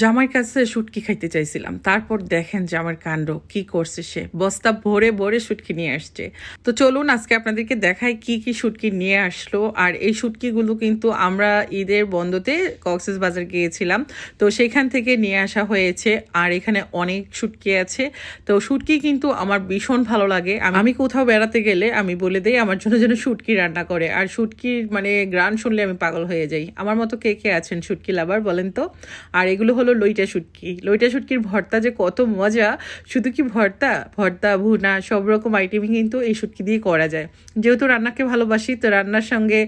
জামাইয়ের কাছে শুটকি খাইতে চাইছিলাম। তারপর দেখেন জামার কাণ্ড, কি করছে সে? বস্তা ভরে ভরে শুটকি নিয়ে আসছে। তো চলুন, আজকে আপনাদেরকে দেখাই কি কি শুটকি নিয়ে আসলো। আর এই শুটকিগুলো কিন্তু আমরা ঈদের বন্ধতে কক্সেস বাজার গিয়েছিলাম। তো সেখান থেকে নিয়ে আসা হয়েছে। আর এখানে অনেক শুটকি আছে। তো শুটকি কিন্তু আমার ভীষণ ভালো লাগে। আমি- আমি কোথাও বেড়াতে গেলে আমি বলে দিই, আমার জন্য যেন শুটকি রান্না করে। আর শুটকির মানে গ্রান শুনলে আমি পাগল হয়ে যাই। আমার মতো কে কে আছেন শুটকি লাভার বলেন তো? আর এগুলো হলো লইটা শুটকি। লইটা শুটকির ভর্তা যে কত মজা, শুধু কি ভর্তা? ভর্তা, ভুনা, সব রকম আইটেমই কিন্তু এই শুটকি দিয়ে করা যায়। যেহেতু রান্নাকে ভালোবাসি, তো রান্নার সঙ্গে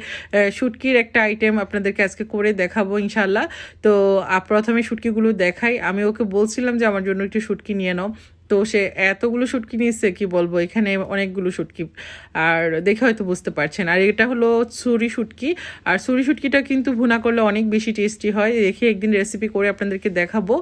শুটকির একটা আইটেম আপনাদেরকে আজকে করে দেখাবো ইনশাল্লাহ তো প্রথমে শুটকিগুলো দেখাই। আমি ওকে বলছিলাম যে, আমার জন্য একটু শুটকি নিয়ে নাও। তো সে এতগুলো শুটকি নিয়েছে, কি বলব? এখানে অনেকগুলো শুটকি। আর দেখে হয়তো বুঝতে পারছেন। আর এটা হলো ছুরি শুটকি। আর ছুরি শুটকিটা কিন্তু ভুনা করলে অনেক বেশি টেস্টি হয়। দেখে একদিন রেসিপি করে আপনাদেরকে দেখাবো।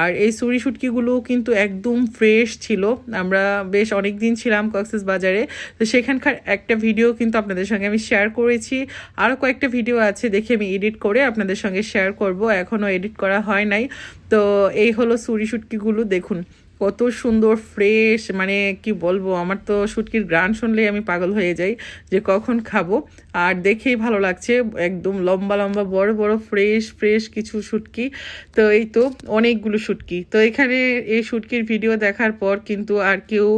আর এই ছুরি শুটকিগুলো কিন্তু একদম ফ্রেশ ছিল। আমরা বেশ অনেক দিন ছিলাম কক্সেস বাজারে। তো সেখানকার একটা ভিডিও কিন্তু আপনাদের সঙ্গে আমি শেয়ার করেছি। আরও কয়েকটা ভিডিও আছে, দেখে আমি এডিট করে আপনাদের সঙ্গে শেয়ার করব। এখনও এডিট করা হয় নাই। তো এই হলো ছুরি শুটকিগুলো, দেখুন। কত সুন্দর ফ্রেশ মানে কি বলব, আমার তো শুটকির গ্রান শুনলেই আমি পাগল হয়ে যাই যে কখন খাব। আর দেখেই ভালো লাগছে, একদম লম্বা লম্বা, বড় বড় ফ্রেশ ফ্রেশ কিছু শুটকি। তো এই তো অনেকগুলো শুটকি। তো এখানে এই শুটকির ভিডিও দেখার পর কিন্তু আর কেউ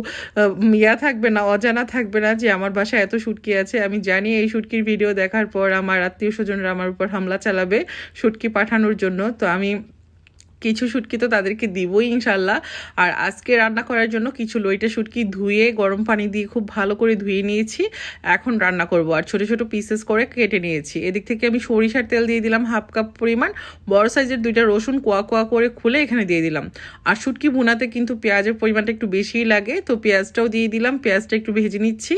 ইয়া থাকবে না, অজানা থাকবে না যে আমার বাসায় এত শুটকি আছে। আমি জানি এই শুটকির ভিডিও দেখার পর আমার আত্মীয় স্বজনরা আমার উপর হামলা চালাবে শুটকি পাঠানোর জন্য। তো আমি কিছু শুটকি তো তাদেরকে দিবই ইনশাল্লাহ। আর আজকে রান্না করার জন্য কিছু লইটা শুটকি ধুয়ে, গরম পানি দিয়ে খুব ভালো করে ধুয়ে নিয়েছি। এখন রান্না করব। আর ছোট ছোট পিসেস করে কেটে নিয়েছি। এদিক থেকে আমি সরিষার তেল দিয়ে দিলাম হাফ কাপ পরিমাণ। বড় সাইজের দুইটা রসুন কোয়া কোয়া করে খুলে এখানে দিয়ে দিলাম। আর শুটকি ভুনাতে কিন্তু পেঁয়াজের পরিমাণটা একটু বেশিই লাগে। তো পেঁয়াজটাও দিয়ে দিলাম। পেঁয়াজটা একটু ভেজে নিচ্ছি।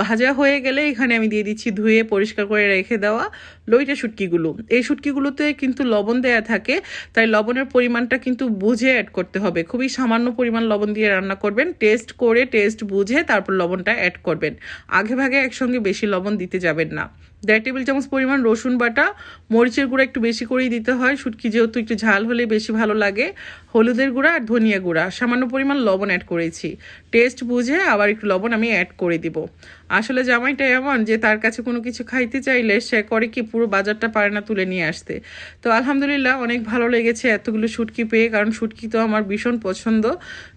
ভাজা হয়ে গেলে এখানে আমি দিয়ে দিচ্ছি ধুয়ে পরিষ্কার করে রেখে দেওয়া লইটা শুটকিগুলো। এই শুটকিগুলোতে কিন্তু লবণ দেয়া থাকে। তাই লবণের পরিমাণটা কিন্তু বুঝে অ্যাড করতে হবে। খুবই সামান্য পরিমাণ লবণ দিয়ে রান্না করবেন। টেস্ট করে টেস্ট বুঝে তারপর লবণটা অ্যাড করবেন। আগে ভাগে একসঙ্গে বেশি লবণ দিতে যাবেন না। দেড় টেবিল চামচ পরিমাণ রসুন বাটা, মরিচের গুঁড়া একটু বেশি করেই দিতে হয়, শুটকি যেহেতু একটু ঝাল হলে বেশি ভালো লাগে, হলুদের গুঁড়া আর ধনিয়া গুঁড়া, সামান্য পরিমাণ লবণ অ্যাড করেছি। টেস্ট বুঝে আবার একটু লবণ আমি অ্যাড করে দিব। আসলে জামাইটা এমন যে তার কাছে কোনো কিছু খাইতে চাইলে সে করে কি পুরো বাজারটা পারে না তুলে নিয়ে আসতে। তো আলহামদুলিল্লাহ অনেক ভালো লেগেছে এতগুলো শুটকি পেয়ে, কারণ শুটকি তো আমার ভীষণ পছন্দ।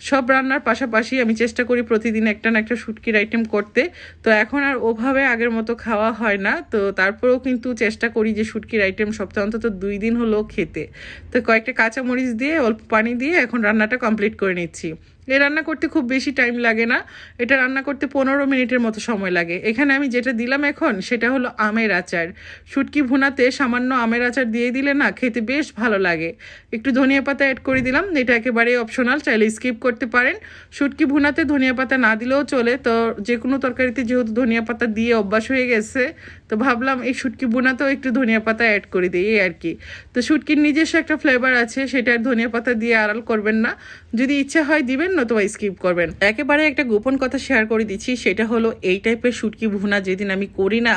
সব রান্নার পাশাপাশি আমি চেষ্টা করি প্রতিদিন একটা না একটা শুটকির আইটেম করতে। তো এখন আর ওভাবে আগের মতো খাওয়া হয় না। তো তারপরেও কিন্তু চেষ্টা করি যে শুটকির আইটেম সপ্তাহে অন্তত দুই দিন হলো খেতে। তো কয়েকটা কাঁচামরিচ দিয়ে, অল্প পানি দিয়ে এখন রান্নাটা কমপ্লিট করে নিচ্ছি। এই রান্না করতে খুব বেশি টাইম লাগে না। এটা রান্না করতে পনেরো মিনিটের মতো সময় লাগে। এখানে আমি যেটা দিলাম এখন, সেটা হলো আমের আচার। শুটকি ভুনাতে সামান্য আমের আচার দিয়ে দিলে না খেতে বেশ ভালো লাগে। একটু ধনিয়া পাতা অ্যাড করে দিলাম। এটা একেবারে অপশনাল চাইলে স্কিপ করতে পারেন। শুটকি ভুনাতে ধনিয়া পাতা না দিলেও চলে। তো যে কোনো তরকারিতে যেহেতু ধনিয়া পাতা দিয়ে অভ্যাস হয়ে গেছে, তো ভাবলাম এই শুটকি ভুনাতেও একটু ধনিয়া পাতা অ্যাড করে দিই, এই আর কি। তো শুটকির নিজস্ব একটা ফ্লেভার আছে, সেটা আর ধনিয়া পাতা দিয়ে আড়াল করবেন না। যদি ইচ্ছা হয় দিবেন নতুবা স্কিপ করবেন? একেবারে একটা গোপন কথা শেয়ার করে দিচ্ছি, সেটা হলো এই টাইপের শুটকি ভুনা যেদিন আমি করি না,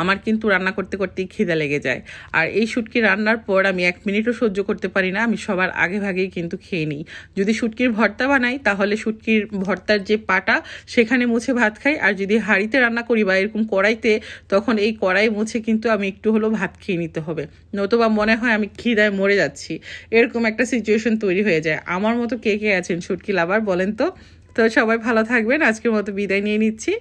আমার কিন্তু রান্না করতে করতেই খিদা লেগে যায়। আর এই শুটকি রান্নার পর আমি এক মিনিটও সহ্য করতে পারি না, আমি সবার আগে ভাগেই কিন্তু খেয়ে নিই। যদি শুটকির ভর্তা বানাই, তাহলে শুটকির ভর্তার যে পাটা, সেখানে মুছে ভাত খাই, আর যদি হাঁড়িতে রান্না করি বা এরকম কড়াইতে, তখন এই কড়াই মুছে কিন্তু আমি একটু হলেও ভাত খেয়ে নিতে হবে। নতুবা মনে হয় আমি খিদায় মরে যাচ্ছি। এরকম একটা সিচুয়েশন তৈরি হয়ে যায়। আমার মতো কে কে আছেন শুটকি লাভার বলেন তো? তো সবাই ভালো থাকবেন। আজকের মতো বিদায় নিয়ে নিচ্ছি।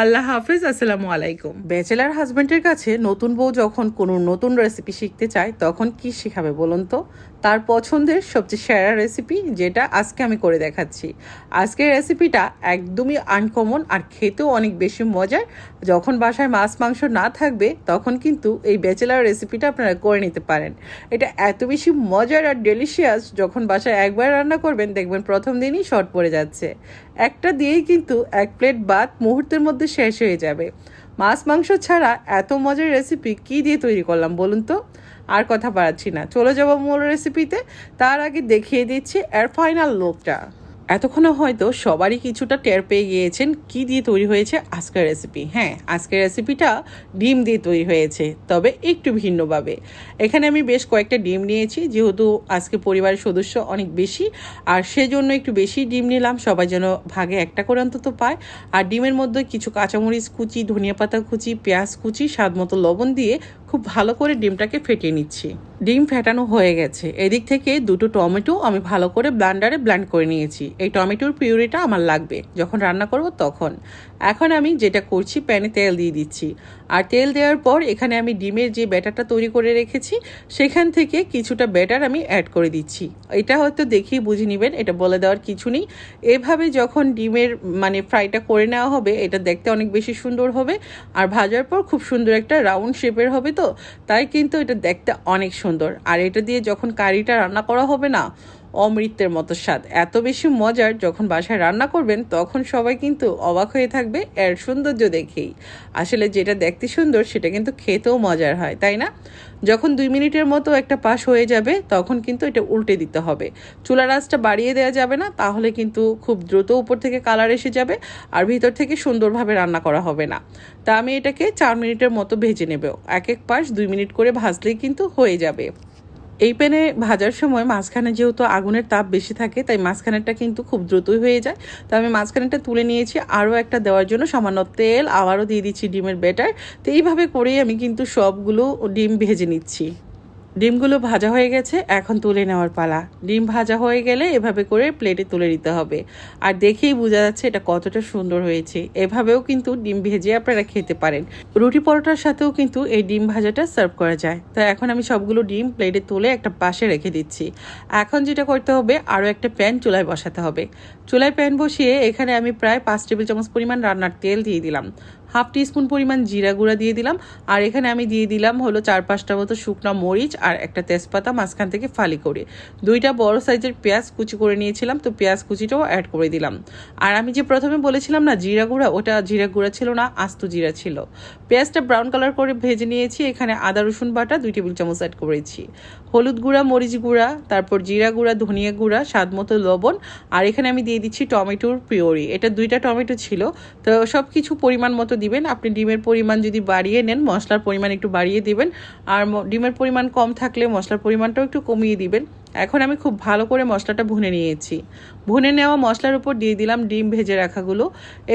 আল্লাহ হাফিজ, আসসালামু আলাইকুম। ব্যাচেলার হাজবেন্ডের কাছে নতুন বউ যখন কোনো নতুন রেসিপি শিখতে চায়, তখন কি শেখাবে বলুন তো? তার পছন্দের সবচেয়ে সেরা রেসিপি যেটা আজকে আমি করে দেখাচ্ছি। আজকের রেসিপিটা একদমই আনকমন আর খেতেও অনেক বেশি মজার। যখন বাসায় মাছ মাংস না থাকবে, তখন কিন্তু এই ব্যাচেলার রেসিপিটা আপনারা করে নিতে পারেন। এটা এত বেশি মজার আর ডেলিশিয়াস যখন বাসায় একবার রান্না করবেন, দেখবেন প্রথম দিনই শর্ট পড়ে যাচ্ছে। একটা দিয়েই কিন্তু এক প্লেট ভাত মুহূর্তের মধ্যে শেষ হয়ে যাবে। মাছ, মাংস ছাড়া এত মজার রেসিপি কি দিয়ে তৈরি করলাম বলুন তো? আর কথা বাড়াচ্ছি না। চলে যাব মূল রেসিপিতে তার আগে দেখিয়ে দিচ্ছি এর ফাইনাল লুকটা এতক্ষণে হয়তো সবারই কিছুটা টের পেয়ে গিয়েছেন কি দিয়ে তৈরি হয়েছে আজকের রেসিপি হ্যাঁ আজকের রেসিপিটা ডিম দিয়ে তৈরি হয়েছে, তবে একটু ভিন্নভাবে। এখানে আমি বেশ কয়েকটা ডিম নিয়েছি, যেহেতু আজকে পরিবারের সদস্য অনেক বেশি, আর সেজন্য একটু বেশি ডিম নিলাম, সবাই যেন ভাগে একটা করে অন্তত পায়। আর ডিমের মধ্যে কিছু কাঁচামরিচ কুচি, ধনিয়া পাতা কুচি, পেঁয়াজ কুচি স্বাদ মতো লবণ দিয়ে খুব ভালো করে ডিমটাকে ফেটিয়ে নিচ্ছি। ডিম ফেটানো হয়ে গেছে। এদিক থেকে দুটো টমেটো আমি ভালো করে ব্লান্ডারে ব্ল্যান্ড করে নিয়েছি। এই টমেটোর পিউরিটা আমার লাগবে। যখন রান্না করব তখন। এখন আমি যেটা করছি, প্যানে তেল দিয়ে দিচ্ছি। আর তেল দেওয়ার পর এখানে আমি ডিমের যে ব্যাটারটা তৈরি করে রেখেছি, সেখান থেকে কিছুটা ব্যাটার আমি অ্যাড করে দিচ্ছি। এটা হয়তো দেখেই বুঝে নেবেন, এটা বলে দেওয়ার কিছু নেই। এভাবে যখন ডিমের মানে ফ্রাইটা করে নেওয়া হবে, এটা দেখতে অনেক বেশি সুন্দর হবে। আর ভাজার পর খুব সুন্দর একটা রাউন্ড শেপের হবে তো? তাই কিন্তু এটা দেখতে অনেক সুন্দর। আর এটা দিয়ে যখন কারিটা রান্না করা হবে না অমৃতের মতো স্বাদ। এত বেশি মজার যখন বাসায় রান্না করবেন, তখন সবাই কিন্তু অবাক হয়ে থাকবে এর সৌন্দর্য দেখেই। আসলে যেটা দেখতে সুন্দর, সেটা কিন্তু খেতেও মজার হয়, তাই না? যখন দুই মিনিটের মতো একটা পাশ হয়ে যাবে, তখন কিন্তু এটা উল্টে দিতে হবে। চুলা রাসটা বাড়িয়ে দেওয়া যাবে না, তাহলে কিন্তু খুব দ্রুত উপর থেকে কালার এসে যাবে আর ভিতর থেকে সুন্দরভাবে রান্না করা হবে না। তা আমি এটাকে চার মিনিটের মতো ভেজে নেব। এক এক পাশ দুই মিনিট করে ভাজলেই কিন্তু হয়ে যাবে। এই প্যানে ভাজার সময় মাঝখানে যেহেতু আগুনের তাপ বেশি থাকে, তাই মাঝখানেরটা কিন্তু খুব দ্রুতই হয়ে যায়। তো আমি মাঝখানেরটা তুলে নিয়েছি, আরও একটা দেওয়ার জন্য সামান্য তেল, আবারও দিয়ে দিচ্ছি ডিমের ব্যাটার। তো এইভাবে করেই আমি কিন্তু সবগুলো ডিম ভেজে নিচ্ছি। ডিমগুলো ভাজা হয়ে গেছে, এখন তুলে নেওয়ার পালা। ডিম ভাজা হয়ে গেলে এভাবে করে প্লেটে তুলে নিতে হবে। আর দেখেই বোঝা যাচ্ছে এটা কতটা সুন্দর হয়েছে। এভাবেও কিন্তু ডিম ভেজে আপনারা খেতে পারেন। রুটি পরোটার সাথেও কিন্তু এই ডিম ভাজাটা সার্ভ করা যায়। তো এখন আমি সবগুলো ডিম প্লেটে তুলে একটা পাশে রেখে দিচ্ছি। এখন যেটা করতে হবে, আরও একটা প্যান চুলায় বসাতে হবে। চুলায় প্যান বসিয়ে এখানে আমি প্রায় পাঁচ টেবিল চামচ পরিমাণ রান্নার তেল দিয়ে দিলাম। হাফ টিস্পুন পরিমাণ জিরা গুঁড়া দিয়ে দিলাম। আর এখানে আমি দিয়ে দিলাম হলো চার পাঁচটা মতো শুকনো মরিচ আর একটা তেজপাতা মাঝখান থেকে ফালি করে। দুইটা বড় সাইজের পেঁয়াজ কুচি করে নিয়েছিলাম, তো পেঁয়াজ কুচিটাও অ্যাড করে দিলাম। আর আমি যে প্রথমে বলেছিলাম না, জিরা গুঁড়া, ওটা জিরা গুঁড়া ছিল না, আস্ত জিরা ছিল। পেঁয়াজটা ব্রাউন কালার করে ভেজে নিয়েছি, এখানে আদা, রসুন বাটা দুই টেবিল চামচ অ্যাড করেছি। হলুদ গুঁড়া, মরিচ গুঁড়া, তারপর জিরা গুঁড়া, ধনিয়া গুঁড়া, স্বাদ মতো লবণ, আর এখানে আমি দিয়ে দিচ্ছি টমেটোর পিওরি এটা দুইটা টমেটো ছিল, তো সব কিছু পরিমাণ মতো দিবেন। আপনি ডিমের পরিমাণ যদি বাড়িয়ে নেন, মশলার পরিমাণ একটু বাড়িয়ে দিবেন। আর ডিমের পরিমাণ কম থাকলে মশলার পরিমাণটাও একটু কমিয়ে দিবেন। এখন আমি খুব ভালো করে মশলাটা ভুনে নিয়েছি। ভুনে নেওয়া মশলার উপর দিয়ে দিলাম ডিম ভেজে রাখাগুলো।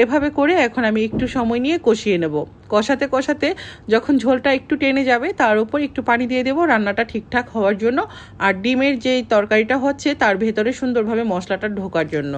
এভাবে করে এখন আমি একটু সময় নিয়ে কষিয়ে নেব। কষাতে কষাতে যখন ঝোলটা একটু টেনে যাবে, তার উপর একটু পানি দিয়ে দেবো রান্নাটা ঠিকঠাক হওয়ার জন্য। আর ডিমের যেই তরকারিটা হচ্ছে, তার ভেতরে সুন্দরভাবে মশলাটা ঢোকার জন্য।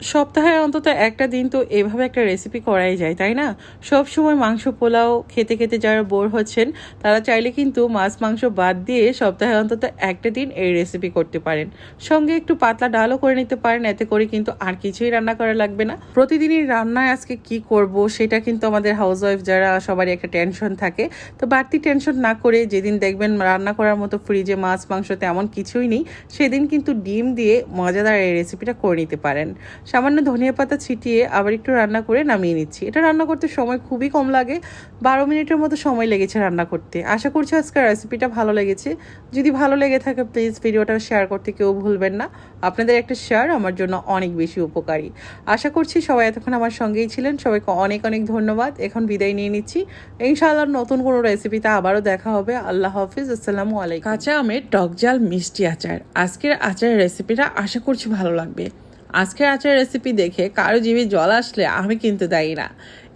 সপ্তাহে অন্তত একটা দিন তো এভাবে একটা রেসিপি করাই যায়, তাই না? সব সময় মাংস, পোলাও খেতে খেতে যারা বোর হচ্ছেন, তারা চাইলে কিন্তু মাছ, মাংস বাদ দিয়ে সপ্তাহে অন্তত একটা দিন এই রেসিপি করতে পারেন। সঙ্গে একটু পাতলা ডালও করে নিতে পারেন, এতে করে কিন্তু আর কিছুই রান্না করা লাগবে না। প্রতিদিনই রান্নায় আজকে কি করব সেটা কিন্তু আমাদের হাউস ওয়াইফ যারা, সবারই একটা টেনশন থাকে। তো বাড়তি টেনশন না করে যেদিন দেখবেন রান্না করার মতো ফ্রিজে মাছ, মাংস তেমন কিছুই নেই, সেদিন কিন্তু ডিম দিয়ে মজাদার এই রেসিপিটা করে নিতে পারেন। সামান্য ধনিয়া পাতা ছিটিয়ে আবার একটু রান্না করে নামিয়ে নিচ্ছি। এটা রান্না করতে সময় খুবই কম লাগে। বারো মিনিটের মতো সময় লেগেছে রান্না করতে। আশা করছি আজকের রেসিপিটা ভালো লেগেছে। যদি ভালো লেগে থাকে প্লিজ ভিডিওটা শেয়ার করতে কেউ ভুলবেন না। আপনাদের একটা শেয়ার আমার জন্য অনেক বেশি উপকারী। আশা করছি সবাই এতক্ষণ আমার সঙ্গেই ছিলেন। সবাইকে অনেক অনেক ধন্যবাদ। এখন বিদায় নিয়ে নিচ্ছি। ইনশাআল্লাহ নতুন কোনো রেসিপিতে আবারও দেখা হবে। আল্লাহ হাফিজ। আসসালামু আলাইকুম। কাঁচা আমের টক জাল মিষ্টি আচার। আজকের আচারের রেসিপিটা আশা করছি ভালো লাগবে। আজকের আচার রেসিপি দেখে কারও জিভে জল আসলে আমি কিন্তু দায়ী না।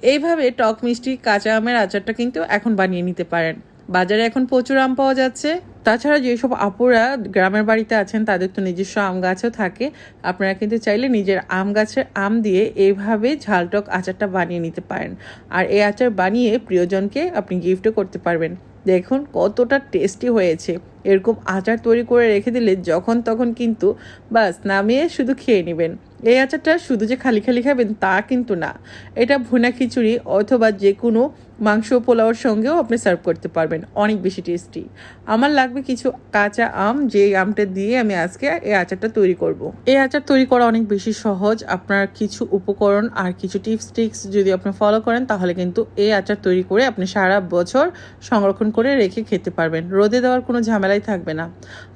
এইভাবে টক মিষ্টি, কাঁচা আমের আচারটা কিন্তু এখন বানিয়ে নিতে পারেন। বাজারে এখন প্রচুর আম পাওয়া যাচ্ছে। তাছাড়া যেসব আপুরা গ্রামের বাড়িতে আছেন, তাদের তো নিজস্ব আম গাছও থাকে। আপনারা কিন্তু চাইলে নিজের আম গাছের আম দিয়ে এইভাবে ঝালটক আচারটা বানিয়ে নিতে পারেন। আর এই আচার বানিয়ে প্রিয়জনকে আপনি গিফটও করতে পারবেন। দেখুন কতটা টেস্টি হয়েছে। এরকম আচার তৈরি করে রেখে দিলে যখন তখন কিন্তু বাস নামিয়ে শুধু খেয়ে নেবেন। এই আচারটা শুধু যে খালি খালি খাবেন তা কিন্তু না। এটা ভুনা খিচুড়ি অথবা যে কোনো মাংস পোলাওর সঙ্গেও আপনি সার্ভ করতে পারবেন। অনেক বেশি টেস্টি। আমার লাগবে কিছু কাঁচা আম যে আমটা দিয়ে আমি আজকে এই আচারটা তৈরি করব। এই আচার তৈরি করা অনেক বেশি সহজ। আপনার কিছু উপকরণ আর কিছু টিপস টিক্স যদি আপনি ফলো করেন, তাহলে কিন্তু এই আচার তৈরি করে আপনি সারা বছর সংরক্ষণ করে রেখে খেতে পারবেন। রোদে দেওয়ার কোনো ঝামেলাই ঝামেলাই থাকবে না।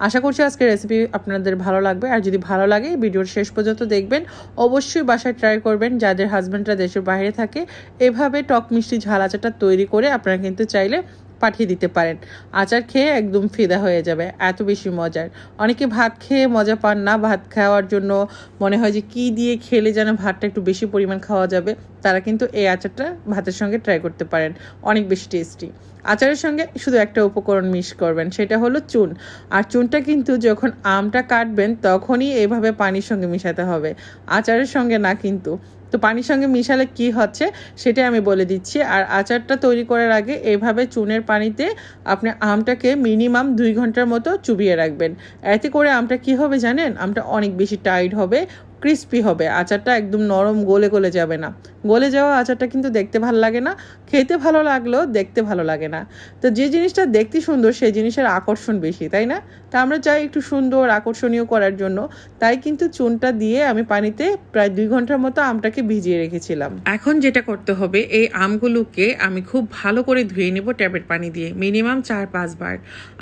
আশা করছি আজকের রেসিপি আপনাদের ভালো লাগবে। আর যদি ভালো লাগে ভিডিওর শেষ পর্যন্ত দেখবেন। অবশ্যই বাসায় ট্রাই করবেন। যাদের হাজব্যান্ডরা দেশের বাইরে থাকে, এভাবে টক মিষ্টি ঝাল আচারটা তৈরি করে আপনারা কিন্তু চাইলে পাঠিয়ে দিতে পারেন। আচার খেয়ে একদম ফিদা হয়ে যাবে। এত বেশি মজার। অনেকে ভাত খেয়ে মজা পান না। ভাত খাওয়ার জন্য মনে হয় যে কি দিয়ে খেলে যেন ভাতটা একটু বেশি পরিমাণ খাওয়া যাবে। তারা কিন্তু এই আচারটা ভাতের সঙ্গে ট্রাই করতে পারেন। অনেক বেশি টেস্টি আচারের সঙ্গে শুধু একটা উপকরণ মিস করবেন, সেটা হলো চুন। আর চুনটা কিন্তু যখন আমটা কাটবেন, তখনই এভাবে পানির সঙ্গে মিশাতে হবে। আচারের সঙ্গে না কিন্তু। তো পানির সঙ্গে মিশালে কি হচ্ছে, সেটাই আমি বলে দিচ্ছি। আর আচারটা তৈরি করার আগে এভাবে চুনের পানিতে আপনি আমটাকে মিনিমাম দুই ঘণ্টার মতো চুবিয়ে রাখবেন। এতে করে আমটা কি হবে জানেন? আমটা অনেক বেশি টাইট হবে ক্রিস্পি হবে। আচারটা একদম নরম গলে গলে যাবে না। গলে যাওয়া আচারটা কিন্তু দেখতে ভালো লাগে না, খেতে ভালো লাগলেও দেখতে ভালো লাগে না। তো যে জিনিসটা দেখতে সুন্দর, সেই জিনিসের আকর্ষণ বেশি, তাই না? তা আমরা চাই একটু সুন্দর, আকর্ষণীয় করার জন্য। তাই কিন্তু চুনটা দিয়ে আমি পানিতে প্রায় দুই ঘণ্টার মতো আমটাকে ভিজিয়ে রেখেছিলাম। এখন যেটা করতে হবে, এই আমগুলোকে আমি খুব ভালো করে ধুয়ে নেব ট্যাপের পানি দিয়ে, মিনিমাম চার পাঁচবার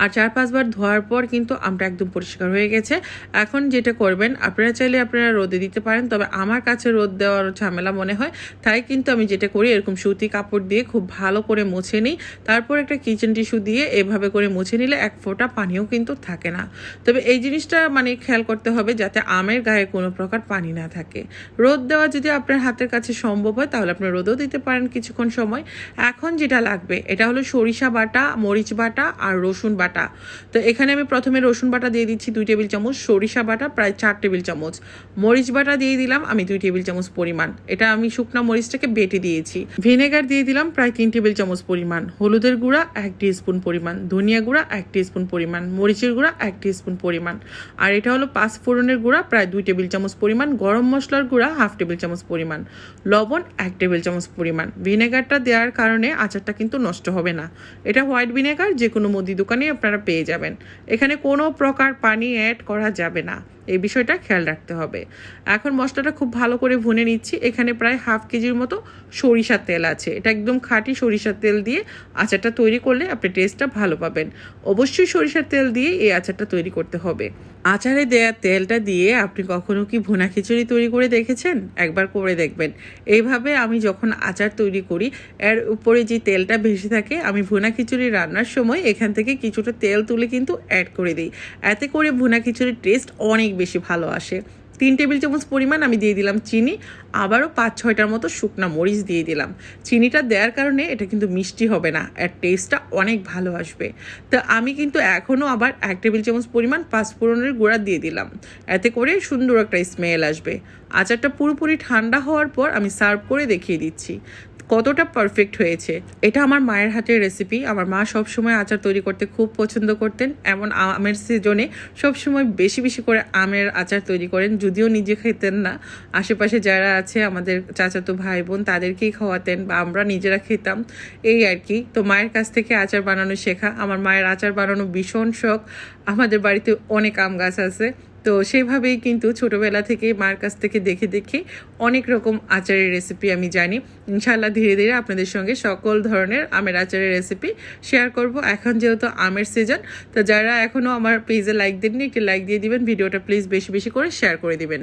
আর চার পাঁচবার ধোয়ার পর কিন্তু আমটা একদম পরিষ্কার হয়ে গেছে। এখন যেটা করবেন, আপনারা চাইলে আপনারা রোদে দিতে পারেন, তবে আমার কাছে রোদ দেওয়ার ঝামেলা মনে হয়। তাই কিন্তু আমি যেটা করি, এরকম সুতি কাপড় দিয়ে খুব ভালো করে মুছে নিই। তারপর একটা কিচেন টিস্যু দিয়ে এভাবে করে মুছে নিলে এক ফোঁটা পানিও কিন্তু থাকে না। তবে এই জিনিসটা মানে খেয়াল করতে হবে যাতে আমের গায়ে কোনো প্রকার পানি না থাকে। রোদ দেওয়া যদি আপনার হাতের কাছে সম্ভব হয়, তাহলে আপনি রোদও দিতে পারেন কিছুক্ষণ সময়। এখন যেটা লাগবে, এটা হলো সরিষা বাটা, মরিচ বাটা আর রসুন বাটা। তো এখানে আমি প্রথমে রসুন বাটা দিয়ে দিচ্ছি দুই টেবিল চামচ, সরিষা বাটা প্রায় চার টেবিল চামচ। মরিচ বাটা দিয়ে দিলাম, আমি দুই টেবিল চামচ পরিমাণ। এটা আমি শুকনা মরিচটাকে বেটে দিয়েছি। ভিনেগার দিয়ে দিলাম প্রায় তিন টেবিল চামচ পরিমাণ। হলুদের গুঁড়া, এক স্পুন পরিমাণ। ধনিয়া গুঁড়া, এক স্পুন পরিমাণ। মরিচের গুঁড়া, এক স্পুন পরিমাণ। আর এটা হলো পাঁচ ফোড়নের গুঁড়া, প্রায় দুই টেবিল চামচ পরিমাণ। গরম মশলার গুঁড়া, হাফ টেবিল চামচ পরিমাণ। লবণ, এক টেবিল চামচ পরিমাণ। ভিনেগারটা দেওয়ার কারণে আচারটা কিন্তু নষ্ট হবে না। এটা হোয়াইট ভিনেগার যে কোনো মুদি দোকানে আপনারা পেয়ে যাবেন। এখানে কোনো প্রকার পানি অ্যাড করা যাবে না। এই বিষয়টা খেয়াল রাখতে হবে। এখন মশলাটা খুব ভালো করে ভুনে নিচ্ছি। এখানে প্রায় হাফ কেজির মতো সরিষার তেল আছে। এটা একদম খাঁটি সরিষার তেল দিয়ে আচারটা তৈরি করলে আপনি টেস্টটা ভালো পাবেন। অবশ্যই সরিষার তেল দিয়ে এই আচারটা তৈরি করতে হবে। আচারে দেয়া তেলটা দিয়ে আপনি কখনো কি ভুনা খিচুড়ি তৈরি করে দেখেছেন? একবার করে দেখবেন। এইভাবে আমি যখন আচার তৈরি করি, এর উপরে যে তেলটা ভেসে থাকে, আমি ভুনা খিচুড়ি রান্নার সময় এখান থেকে কিছুটা তেল তুলে কিন্তু অ্যাড করে দিই। এতে করে ভুনা খিচুড়ির টেস্ট অনেক বেশি ভালো আসে। তিন টেবিল চামচ পরিমাণ আমি দিয়ে দিলাম চিনি, আবারও পাঁচ ছয়টার মতো শুকনো মরিচ দিয়ে দিলাম। চিনিটা দেওয়ার কারণে এটা কিন্তু মিষ্টি হবে না, আর টেস্টটা অনেক ভালো আসবে। তো আমি কিন্তু এখনও আবার এক টেবিল চামচ পরিমাণ পাঁচফোড়নের গুঁড়া দিয়ে দিলাম। এতে করে সুন্দর একটা স্মেল আসবে। আচারটা পুরোপুরি ঠান্ডা হওয়ার পর আমি সার্ভ করে দেখিয়ে দিচ্ছি। কতটা পারফেক্ট হয়েছে, এটা আমার মায়ের হাতের রেসিপি আমার মা সবসময় আচার তৈরি করতে খুব পছন্দ করতেন, এমন আমের সিজনে সবসময় বেশি বেশি করে আমের আচার তৈরি করেন, যদিও নিজে খেতেন না। আশেপাশে যারা আছে, আমাদের চাচাতো ভাই বোন তাদেরকেই খাওয়াতেন বা আমরা নিজেরা খেতাম। এই আর কি। তো মায়ের কাছ থেকে আচার বানানো শেখা। আমার মায়ের আচার বানানো ভীষণ শখ। আমাদের বাড়িতে অনেক আম গাছ আছে। তো সেইভাবেই কিন্তু ছোটোবেলা থেকে মার কাছ থেকে দেখে দেখে অনেক রকম আচারের রেসিপি আমি জানি। ইনশাল্লাহ ধীরে ধীরে আপনাদের সঙ্গে সকল ধরনের আমের আচারের রেসিপি শেয়ার করব। এখন যেহেতু আমের সিজন তো যারা এখনও আমার পেজে লাইক দেননি, একটি লাইক দিয়ে দিবেন, ভিডিওটা প্লিজ বেশি বেশি করে শেয়ার করে দিবেন।